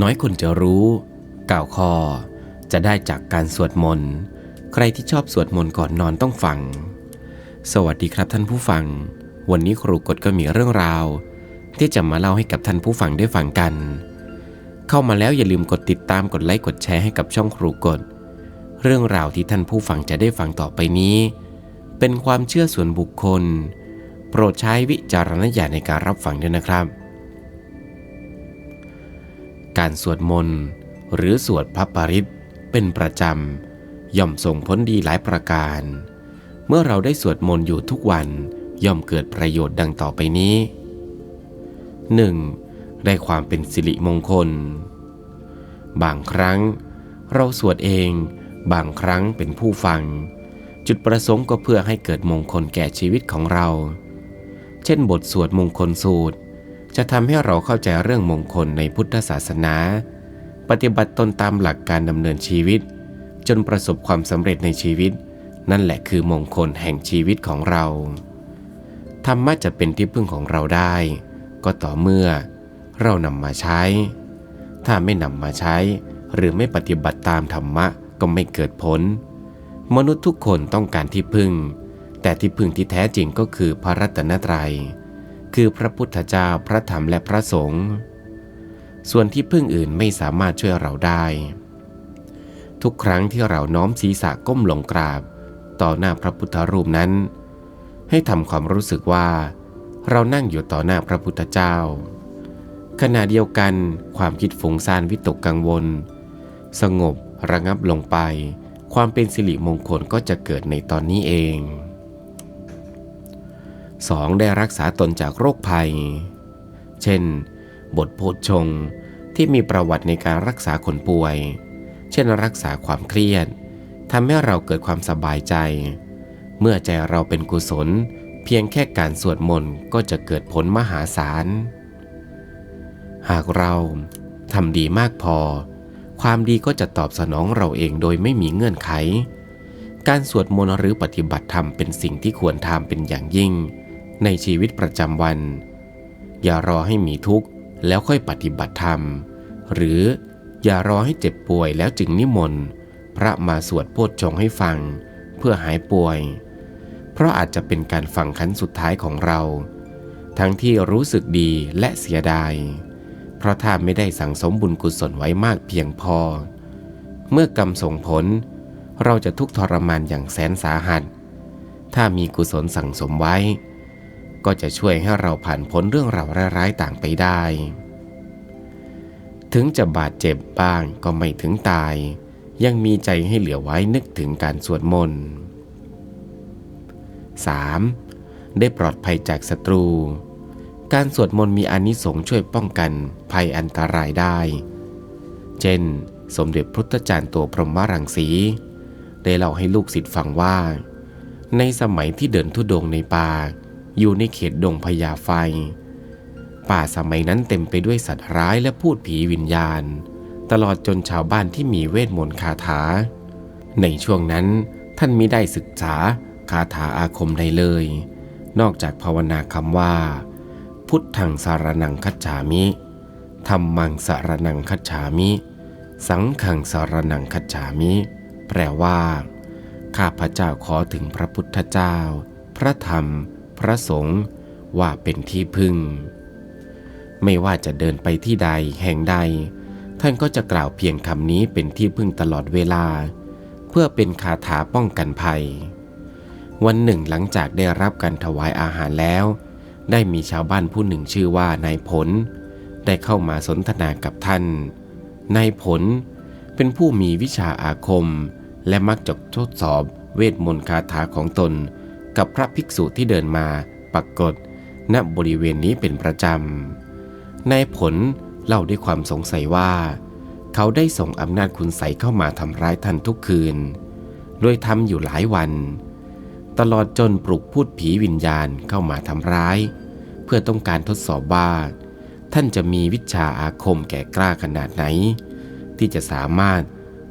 น้อยคนจะรู้ กล่าวข้อจะได้จากการสวดมนต์ ใครที่ชอบสวดมนต์ก่อนนอนต้องฟัง สวัสดีครับท่านผู้ฟัง วันนี้ครูกฎก็มีเรื่องราว ที่จะมาเล่าให้กับท่านผู้ฟังได้ฟังกัน เข้ามาแล้วอย่าลืมกดติดตามกดไลค์กดแชร์ให้กับช่องครูกฎเรื่องราวที่ท่านผู้ฟังจะได้ฟังต่อไปนี้ เป็นความเชื่อส่วนบุคคล โปรดใช้วิจารณญาณในการรับฟังด้วยนะครับ การสวดมนต์หรือสวดพระปริตเป็นประจำย่อมส่งผลดีหลายประการ เมื่อเราได้สวดมนต์อยู่ทุกวันย่อมเกิดประโยชน์ดังต่อไปนี้ 1. ได้ความเป็นสิริมงคล บางครั้ง เราสวดเองบางครั้งเป็นผู้ฟัง จุดประสงค์ก็เพื่อให้เกิดมงคลแก่ชีวิตของเรา เช่นบทสวดมงคลสูตร จะทำให้เราเข้าใจเรื่องมงคลในพุทธศาสนา ปฏิบัติตนตามหลักการดำเนินชีวิต จนประสบความสำเร็จในชีวิต นั่นแหละคือมงคลแห่งชีวิตของเรา ธรรมะจะเป็นที่พึ่งของเราได้ ก็ต่อเมื่อ เรานำมาใช้ ถ้าไม่นำมาใช้ หรือไม่ปฏิบัติตามธรรมะก็ไม่เกิดผล มนุษย์ทุกคนต้องการที่พึ่ง แต่ที่พึ่งที่แท้จริงก็คือพระรัตนตรัย คือพระพุทธเจ้าพระธรรมและพระสงฆ์ส่วนที่พึ่งอื่นไม่สามารถช่วยเราได้ ทุกครั้งที่เราน้อมศีรษะก้มลงกราบ ต่อหน้าพระพุทธรูปนั้น ให้ทำความรู้สึกว่า เรานั่งอยู่ต่อหน้าพระพุทธเจ้า ขณะเดียวกันความคิดฟุ้งซ่านวิตกกังวล สงบระงับลงไป ความเป็นสิริมงคลก็จะเกิดในตอนนี้เอง 2. ได้รักษาตนจากโรคภัย เช่น บทโพชฌงที่มีประวัติในการรักษาคนป่วย เช่นรักษาความเครียดทำให้เราเกิดความสบายใจ เมื่อใจเราเป็นกุศล เพียงแค่การสวดมนต์ก็จะเกิดผลมหาศาล หากเราทำดีมากพอ ความดีก็จะตอบสนองเราเองโดยไม่มีเงื่อนไข การสวดมนต์หรือปฏิบัติธรรมเป็นสิ่งที่ควรทำเป็นอย่างยิ่ง ในชีวิตประจำวัน อย่ารอให้มีทุกข์แล้วค่อยปฏิบัติธรรม หรืออย่ารอให้เจ็บป่วยแล้วจึงนิมนต์พระมาสวดโพชฌงให้ฟัง เพื่อหายป่วย เพราะอาจจะเป็นการฟังครั้นสุดท้ายของเรา ทั้งที่รู้สึกดีและเสียดาย เพราะถ้าไม่ได้สั่งสมบุญกุศลไว้มากเพียงพอ เมื่อกรรมส่งผล เราจะทุกข์ทรมานอย่างแสนสาหัส ถ้ามีกุศลสั่งสมไว้ ก็จะช่วยให้เราผ่านพ้นเรื่องราวร้ายๆต่างไปได้ ถึงจะบาดเจ็บบ้างก็ไม่ถึงตาย ยังมีใจให้เหลือไว้นึกถึงการสวดมนต์ 3. ได้ปลอดภัยจากศัตรู การสวดมนต์มีอานิสงส์ช่วยป้องกันภัยอันตรายได้ เช่น สมเด็จพุทธจารย์ตัวพรหมรังสี ได้เล่าให้ลูกศิษย์ฟังว่า ในสมัยที่เดินทุดงในป่า อยู่ในเขตดงพญาไฟ ป่าสมัยนั้นเต็มไปด้วยสัตว์ร้ายและพูดผีวิญญาณ ตลอดจนชาวบ้านที่มีเวทมนต์คาถา ในช่วงนั้นท่านมิได้ศึกษาคาถาอาคมใดเลย นอกจากภาวนาคำว่า พุทธังสารนังคัจฉามิธรรมังสารนังคัจฉามิ สังขังสารนังคัจฉามิ แปลว่า ข้าพระเจ้าขอถึงพระพุทธเจ้า พระธรรม พระสงฆ์ว่าเป็นที่พึ่ง ไม่ว่าจะเดินไปที่ใดแห่งใด ท่านก็จะกล่าวเพียงคำนี้เป็นที่พึ่งตลอดเวลา เพื่อเป็นคาถาป้องกันภัย วันหนึ่งหลังจากได้รับการถวายอาหารแล้ว ได้มีชาวบ้านผู้หนึ่งชื่อว่านายผล ได้เข้ามาสนทนากับท่าน นายผลเป็นผู้มีวิชาอาคมและมักจะทดสอบเวทมนต์คาถาของตน กับพระภิกษุที่เดินมาปรากฏณบริเวณนี้เป็นประจำนายผลเล่าด้วยความสงสัยว่า เขาได้ส่งอำนาจคุณใสเข้ามาทำร้ายท่านทุกคืน โดยทำอยู่หลายวัน ตลอดจนปลุกพูดผีวิญญาณเข้ามาทำร้าย เพื่อต้องการทดสอบว่า ท่านจะมีวิชาอาคมแก่กล้าขนาดไหน ที่จะสามารถ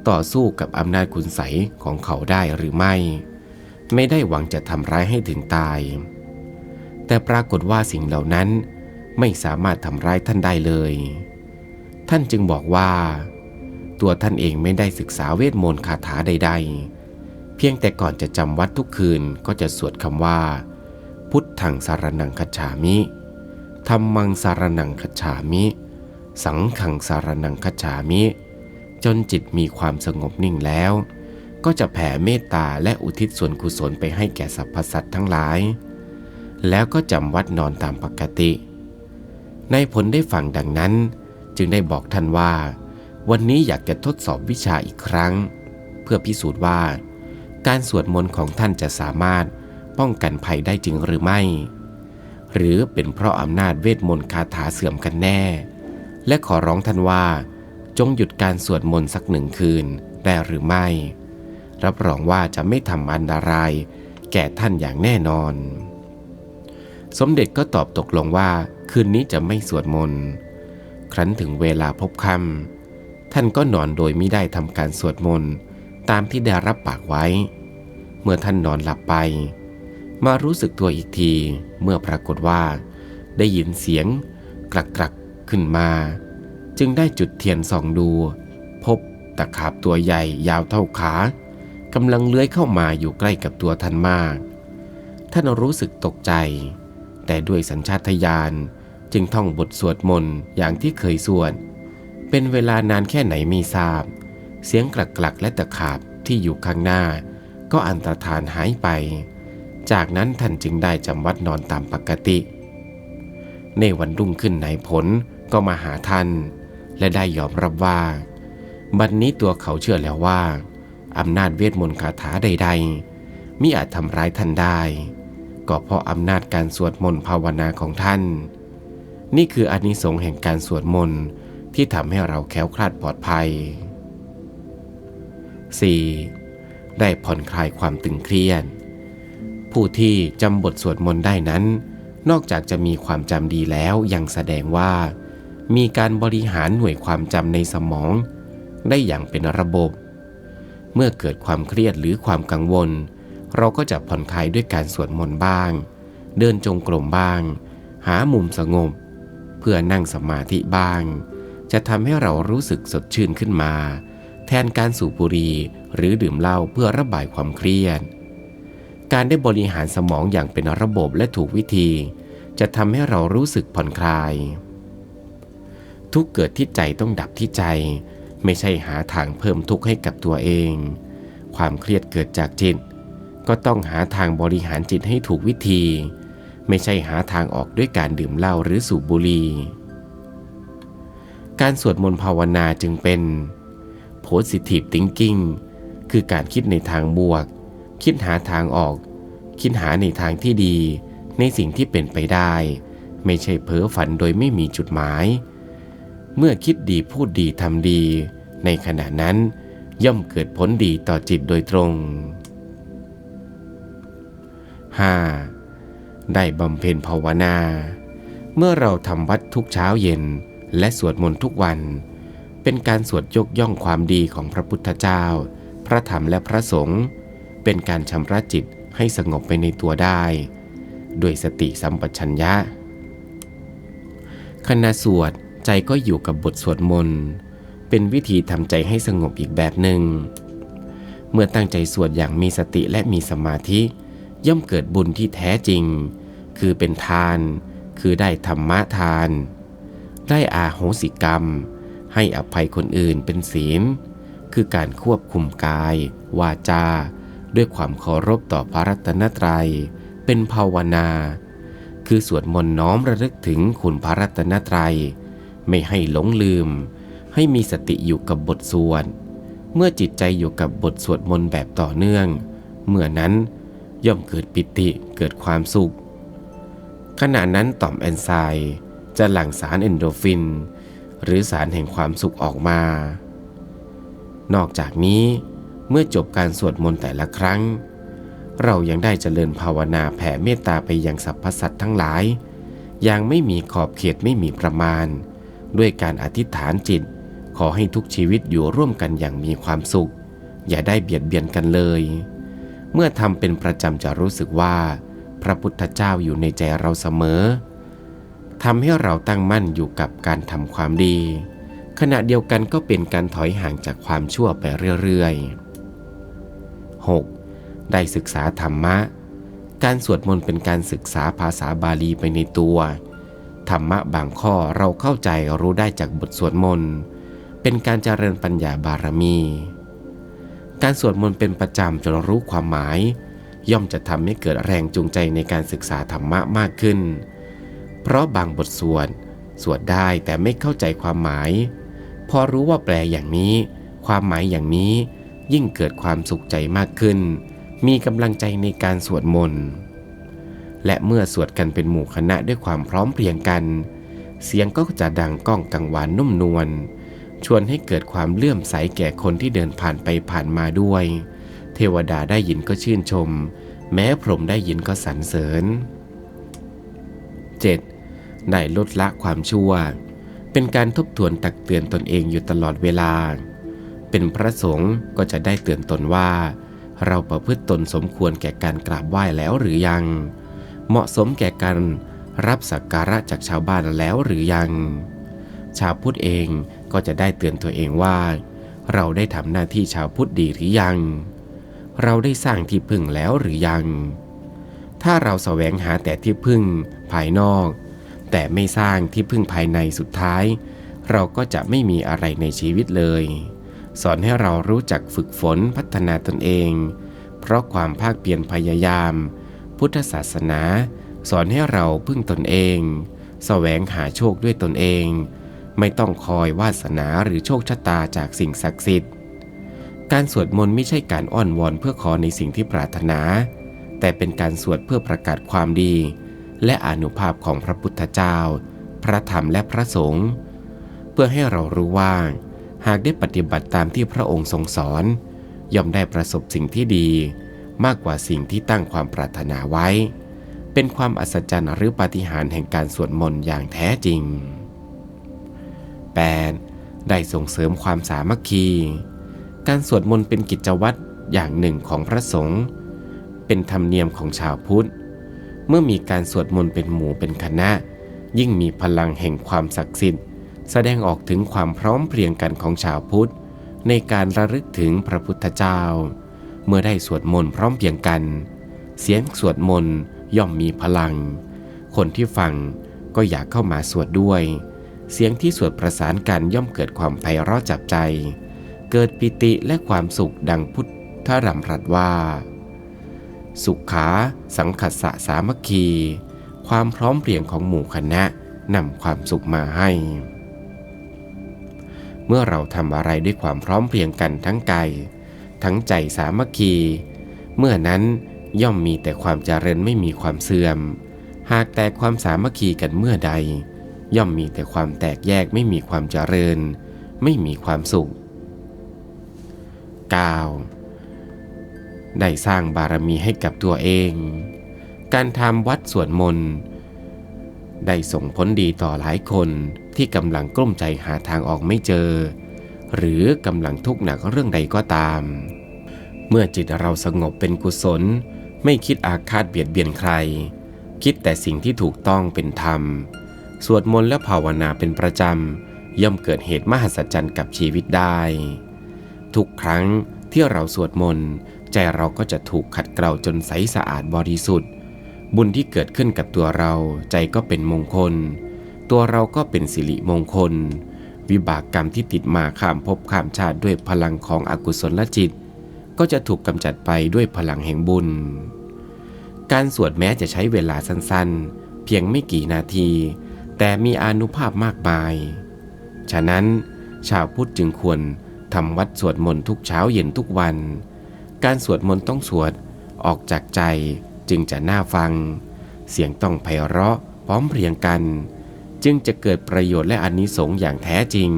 ต่อสู้กับอำนาจคุณใสของเขาได้หรือไม่ ไม่ได้หวังจะทำร้ายให้ถึงตาย แต่ปรากฏว่าสิ่งเหล่านั้นไม่สามารถทำร้ายท่านได้เลย ท่านจึงบอกว่า ตัวท่านเองไม่ได้ศึกษาเวทมนต์คาถาใด ๆ เพียงแต่ก่อนจะจำวัดทุกคืนก็จะสวดคำว่า พุทธังสารนังคฉามิธรรมังสารนังคฉามิ สังขังสารนังคฉามิ จนจิตมีความสงบนิ่งแล้ว ก็จะแผ่เมตตาและอุทิศส่วนกุศลไปให้แก่สรรพสัตว์ทั้งหลาย แล้วก็จำวัดนอนตามปกติในผลได้ฟังดังนั้น จึงได้บอกท่านว่า วันนี้อยากจะทดสอบวิชาอีกครั้ง เพื่อพิสูจน์ว่า การสวดมนต์ของท่านจะสามารถป้องกันภัยได้จริงหรือไม่ หรือเป็นเพราะอำนาจเวทมนต์คาถาเสื่อมกันแน่ และขอร้องท่านว่า จงหยุดการสวดมนต์สักหนึ่งคืนได้หรือไม่ รับรองว่าจะไม่ทำอันตราย แก่ท่านอย่างแน่นอน สมเด็จก็ตอบตกลงว่าคืนนี้จะไม่สวดมนต์ครั้นถึงเวลาพบค่ำท่านก็นอนโดยไม่ได้ทำการสวดมนต์ตามที่ได้รับปากไว้ เมื่อท่านนอนหลับไป มารู้สึกตัวอีกทีเมื่อปรากฏว่า ได้ยินเสียงกรักๆขึ้นมา จึงได้จุดเทียนส่องดู พบตะขาบตัวใหญ่ยาวเท่าขา กำลังเลื้อยเข้ามาอยู่ใกล้กับตัวท่านมาก ท่านรู้สึกตกใจ แต่ด้วยสัญชาตญาณจึงท่องบทสวดมนต์อย่างที่เคยสวด เป็นเวลานานแค่ไหนไม่ทราบ เสียงกลักๆและตะขาบที่อยู่ข้างหน้า ก็อันตรธานหายไป จากนั้นท่านจึงได้จำวัดนอนตามปกติ ในวันรุ่งขึ้นนายผลก็มาหาท่าน และได้ยอมรับว่า บัดนนี้ตัวเขาเชื่อแล้วว่า อำนาจเวทมนต์คาถาใด ๆ มิอาจทำร้ายท่านได้ ก็เพราะอำนาจการสวดมนต์ภาวนาของท่าน นี่คืออานิสงส์แห่งการสวดมนต์ที่ทำให้เราแค้วคลาดปลอดภัย 4. ได้ผ่อนคลายความตึงเครียด ผู้ที่จำบทสวดมนต์ได้นั้น นอกจากจะมีความจำดีแล้วยังแสดงว่า มีการบริหารหน่วยความจำในสมอง ได้อย่างเป็นระบบ เมื่อเกิดความเครียดหรือความกังวล เราก็จะผ่อนคลายด้วยการสวดมนต์บ้าง เดินจงกรมบ้าง หามุมสงบ เพื่อนั่งสมาธิบ้าง จะทำให้เรารู้สึกสดชื่นขึ้นมา แทนการสูบบุหรี่หรือดื่มเหล้าเพื่อระบายความเครียด การได้บริหารสมองอย่างเป็นระบบและถูกวิธี จะทำให้เรารู้สึกผ่อนคลาย ทุกเกิดที่ใจต้องดับที่ใจ ไม่ใช่หาทางเพิ่มทุกข์ให้กับตัวเอง ความเครียดเกิดจากจิต ก็ต้องหาทางบริหารจิตให้ถูกวิธี ไม่ใช่หาทางออกด้วยการดื่มเหล้าหรือสูบบุหรี่การสวดมนต์ภาวนาจึงเป็น positive thinking คือการคิดในทางบวก คิดหาทางออก คิดหาในทางที่ดี ในสิ่งที่เป็นไปได้ ไม่ใช่เพ้อฝันโดยไม่มีจุดหมาย เมื่อคิดดีพูดดีทำดี ในขณะนั้น ย่อมเกิดผลดีต่อจิตโดยตรง 5. ได้บำเพ็ญภาวนา เมื่อเราทำวัดทุกเช้าเย็นและสวดมนต์ทุกวัน เป็นการสวดยกย่องความดีของพระพุทธเจ้า พระธรรมและพระสงฆ์เป็นการชำระจิตให้สงบไปในตัวได้ด้วยสติสัมปชัญญะขณะสวดใจก็อยู่กับบทสวดมนต์ เป็นวิธีทำใจให้สงบอีกแบบหนึ่ง เมื่อตั้งใจสวดอย่างมีสติและมีสมาธิ ย่อมเกิดบุญที่แท้จริง คือเป็นทาน คือได้ธรรมะทาน ได้อาโหสิกรรม ให้อภัยคนอื่นเป็นศีล คือการควบคุมกาย วาจา ด้วยความเคารพต่อพระรัตนตรัย เป็นภาวนา คือสวดมนต์น้อมระลึกถึงคุณพระรัตนตรัย ไม่ให้หลงลืม ให้มีสติอยู่กับบทสวด เมื่อจิตใจอยู่กับบทสวดมนต์แบบต่อเนื่อง เมื่อนั้นย่อมเกิดปิติเกิดความสุข ขณะนั้นต่อมแอนไซม์จะหลั่งสารเอนโดฟิน หรือสารแห่งความสุขออกมา นอกจากนี้เมื่อจบการสวดมนต์แต่ละครั้ง เรายังได้เจริญภาวนาแผ่เมตตาไปยังสรรพสัตว์ทั้งหลาย อย่างไม่มีขอบเขตไม่มีประมาณ ด้วยการอธิษฐานจิต ขอให้ทุกชีวิตอยู่ร่วมกันอย่างมีความสุข อย่าได้เบียดเบียนกันเลย เมื่อทำเป็นประจำจะรู้สึกว่า พระพุทธเจ้าอยู่ในใจเราเสมอทำให้เราตั้งมั่นอยู่กับการทำความดี ขณะเดียวกันก็เป็นการถอยห่างจากความชั่วไปเรื่อยๆ 6. ได้ศึกษาธรรมะ การสวดมนต์เป็นการศึกษาภาษาบาลีไปในตัว ธรรมะบางข้อเราเข้าใจรู้ได้จากบทสวดมนต์ เป็นการเจริญปัญญาบารมี การสวดมนต์เป็นประจำจนรู้ความหมาย ย่อมจะทำให้เกิดแรงจูงใจในการศึกษาธรรมะมากขึ้น เพราะบางบทสวดสวดได้แต่ไม่เข้าใจความหมาย พอรู้ว่าแปลอย่างนี้ ความหมายอย่างนี้ยิ่งเกิดความสุขใจมากขึ้น มีกำลังใจในการสวดมนต์ และเมื่อสวดกันเป็นหมู่คณะด้วยความพร้อมเพรียงกัน เสียงก็จะดังก้องกังวานนุ่มนวล ชวนให้เกิดความเลื่อมใสแก่คนที่เดินผ่านไปผ่านมาด้วย เทวดาได้ยินก็ชื่นชม แม้พรหมได้ยินก็สรรเสริญ 7. ได้ลดละความชั่ว เป็นการทบทวนตักเตือนตนเองอยู่ตลอดเวลา เป็นพระสงฆ์ก็จะได้เตือนตนว่า เราประพฤติตนสมควรแก่การกราบไหว้แล้วหรือยัง เหมาะสมแก่การรับสักการะจากชาวบ้านแล้วหรือยัง ชาวพุทธเอง ก็จะได้เตือนตัวเองว่า เราได้ทำหน้าที่ชาวพุทธดีหรือยัง เราได้สร้างที่พึ่งแล้วหรือยัง ถ้าเราแสวงหาแต่ที่พึ่งภายนอก แต่ไม่สร้างที่พึ่งภายในสุดท้าย เราก็จะไม่มีอะไรในชีวิตเลย สอนให้เรารู้จักฝึกฝนพัฒนาตนเอง เพราะความภาคเพียรพยายาม พุทธศาสนา สอนให้เราพึ่งตนเอง แสวงหาโชคด้วยตนเอง ไม่ต้องคอยวาสนาหรือโชคชะตาจากสิ่งศักดิ์สิทธิ์ การสวดมนต์ไม่ใช่การอ้อนวอนเพื่อขอในสิ่งที่ปรารถนา แต่เป็นการสวดเพื่อประกาศความดี และอนุภาพของพระพุทธเจ้า พระธรรมและพระสงฆ์เพื่อให้เรารู้ว่า หากได้ปฏิบัติตามที่พระองค์ทรงสอน ย่อมได้ประสบสิ่งที่ดี มากกว่าสิ่งที่ตั้งความปรารถนาไว้ เป็นความอัศจรรย์หรือปาฏิหาริย์แห่งการสวดมนต์อย่างแท้จริง 8. ได้ส่งเสริมความสามัคคี การสวดมนต์เป็นกิจวัตรอย่างหนึ่งของพระสงฆ์เป็นธรรมเนียมของชาวพุทธ เมื่อมีการสวดมนต์เป็นหมู่เป็นคณะ ยิ่งมีพลังแห่งความศักดิ์สิทธิ์ แสดงออกถึงความพร้อมเพรียงกันของชาวพุทธ ในการระลึกถึงพระพุทธเจ้า เมื่อได้สวดมนต์พร้อมเพรียงกัน เสียงสวดมนต์ย่อมมีพลัง คนที่ฟังก็อยากเข้ามาสวดด้วย เสียงที่สวดประสานกันย่อมเกิดความไพเราะจับใจ เกิดปิติและความสุขดังพุทธรำรัสว่า สุขขาสังคัสสะสามัคคี ความพร้อมเพรียงของหมู่คณะนำความสุขมาให้ เมื่อเราทำอะไรด้วยความพร้อมเพรียงกันทั้งกายทั้งใจสามัคคี เมื่อนั้นย่อมมีแต่ความเจริญไม่มีความเสื่อม หากแต่ความสามัคคีกันเมื่อใด ย่อมมีแต่ความแตกแยกไม่มีความเจริญ ไม่มีความสุข 9. ได้สร้างบารมีให้กับตัวเอง การทำวัดสวดมนต์ได้ส่งผลดีต่อหลายคนที่กำลังกลุ้มใจหาทางออกไม่เจอ หรือกำลังทุกข์หนักเรื่องใดก็ตาม เมื่อจิตเราสงบเป็นกุศล ไม่คิดอาฆาตเบียดเบียนใคร คิดแต่สิ่งที่ถูกต้องเป็นธรรม สวดมนต์และภาวนาเป็นประจำ ย่อมเกิดเหตุมหัศจรรย์กับชีวิตได้ ทุกครั้งที่เราสวดมนต์ใจเราก็จะถูกขัดเกลาจนใสสะอาดบริสุทธิ์ บุญที่เกิดขึ้นกับตัวเราใจก็เป็นมงคล ตัวเราก็เป็นสิริมงคล วิบากกรรมที่ติดมาข้ามภพข้ามชาติด้วยพลังของอกุศลจิต ก็จะถูกกำจัดไปด้วยพลังแห่งบุญ การสวดแม้จะใช้เวลาสั้นๆ เพียงไม่กี่นาที แต่มีอานุภาพมากมาย ฉะนั้นชาวพุทธจึงควรทำวัดสวดมนต์ทุกเช้าเย็นทุกวัน การสวดมนต์ต้องสวดออกจากใจจึงจะน่าฟัง เสียงต้องไพเราะพร้อมเพรียงกัน จึงจะเกิดประโยชน์และอานิสงส์อย่างแท้จริง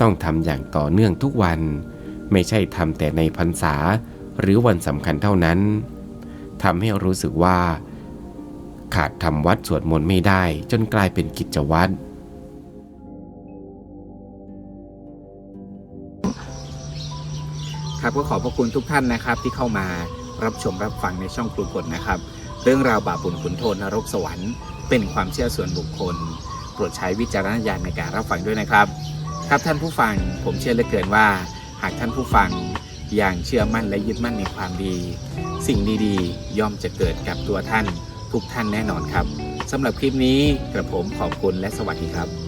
ต้องทำอย่างต่อเนื่องทุกวัน ไม่ใช่ทำแต่ในพรรษาหรือวันสำคัญเท่านั้นทำให้รู้สึกว่า ขาดทำวัดสวดมนต์ไม่ได้จนกลายเป็นกิจวัตรครับก็ขอบพระคุณทุกท่านนะครับที่เข้ามารับชมรับฟังในช่องครูกฎนะครับ เรื่องราวบาปบุญขุนโทษนรกสวรรค์เป็นความเชื่อส่วนบุคคลโปรดใช้วิจารณญาณในการรับฟังด้วยนะครับ ครับท่านผู้ฟังผมเชื่อเหลือเกินว่า หากท่านผู้ฟังอย่างเชื่อมั่นและยึดมั่นในความดี สิ่งดีๆ ย่อมจะเกิดกับตัวท่าน ทุกท่านแน่นอนครับสำหรับคลิปนี้กระผมขอบคุณและสวัสดีครับ